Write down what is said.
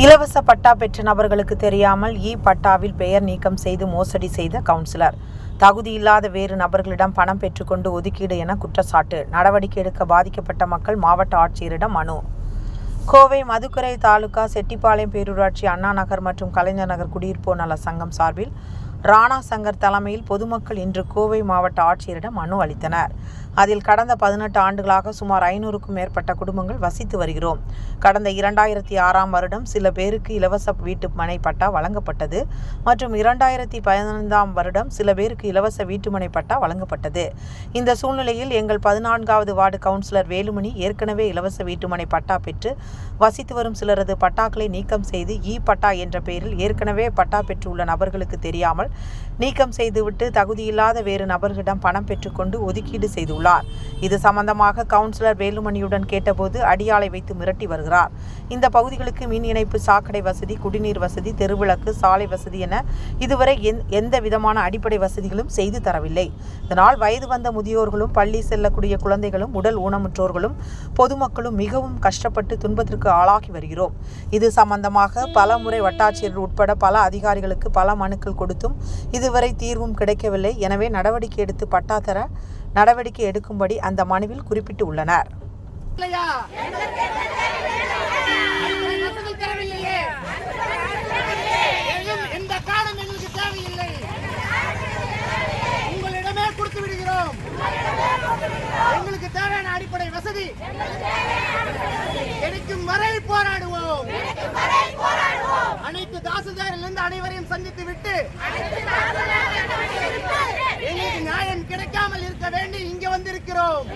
இலவச பட்டா பெற்ற நபர்களுக்கு தெரியாமல் இ பட்டாவில் பெயர் நீக்கம் செய்து மோசடி செய்த கவுன்சிலர். தகுதியில்லாத வேறு நபர்களிடம் பணம் பெற்றுக்கொண்டு ஒதுக்கீடு என குற்றச்சாட்டு. நடவடிக்கை எடுக்க பாதிக்கப்பட்ட மக்கள் மாவட்ட ஆட்சியரிடம் மனு. கோவை மதுக்கரை தாலுகா செட்டிப்பாளையம் பேரூராட்சி அண்ணா நகர் மற்றும் கலைஞர் நகர் குடியிருப்போர் நல சங்கம் சார்பில் ராணா சங்கர் தலைமையில் பொதுமக்கள் இன்று கோவை மாவட்ட ஆட்சியரிடம் மனு அளித்தனர். அதில் கடந்த பதினெட்டு ஆண்டுகளாக சுமார் ஐநூறுக்கும் மேற்பட்ட குடும்பங்கள் வசித்து வருகிறோம். கடந்த இரண்டாயிரத்தி ஆறாம் வருடம் சில பேருக்கு இலவச வீட்டு மனை பட்டா வழங்கப்பட்டது மற்றும் இரண்டாயிரத்தி பதினைந்தாம் வருடம் சில பேருக்கு இலவச வீட்டுமனை பட்டா வழங்கப்பட்டது. இந்த சூழ்நிலையில் எங்கள் பதினான்காவது வார்டு கவுன்சிலர் வேலுமணி ஏற்கனவே இலவச வீட்டுமனை பட்டா பெற்று வசித்து வரும் சிலரது பட்டாக்களை நீக்கம் செய்து இ பட்டா என்ற பெயரில் ஏற்கனவே பட்டா பெற்றுள்ள நபர்களுக்கு தெரியாமல் நீக்கம் செய்துவிட்டு தகுதியில்லாத வேறு நபர்களிடம் பணம் பெற்றுக்கொண்டு ஒதுக்கீடு செய்துள்ளார். இது சம்பந்தமாக கவுன்சிலர் வேலுமணியுடன் கேட்டபோது அடியாளை வைத்து மிரட்டி வருகிறார். இந்த பகுதிகளுக்கு மின் இணைப்பு சாக்கடை வசதி குடிநீர் வசதி தெருவிளக்கு சாலை வசதி என இதுவரை எந்- எந்த விதமான அடிப்படை வசதிகளும் செய்து தரவில்லை. இதனால் வயது வந்த முதியோர்களும் பள்ளி செல்லக்கூடிய குழந்தைகளும் உடல் ஊனமுற்றோர்களும் பொதுமக்களும் மிகவும் கஷ்டப்பட்டு துன்பத்திற்கு ஆளாகி வருகிறோம். இது சம்பந்தமாக பல முறை வட்டாட்சியர் உட்பட பல அதிகாரிகளுக்கு பல மனுக்கள் கொடுத்தும் இதுவரை தீர்வும் கிடைக்கவில்லை. எனவே நடவடிக்கை எடுத்து பட்டாத்தர நடவடிக்கை எடுக்கும்படி அந்த மனுவில் குறிப்பிட்டு உள்ளனர் எங்களுக்கு தேவையான அடிப்படை வசதி. கிடைக்கும் வரை போராடுவோம். அனைத்து தாசில்தாரிலிருந்து அனைவரையும் சந்தித்து விட்டு எங்களுக்கு நியாயம் கிடைக்காமல் இருக்க வேண்டி இங்க வந்திருக்கிறோம்.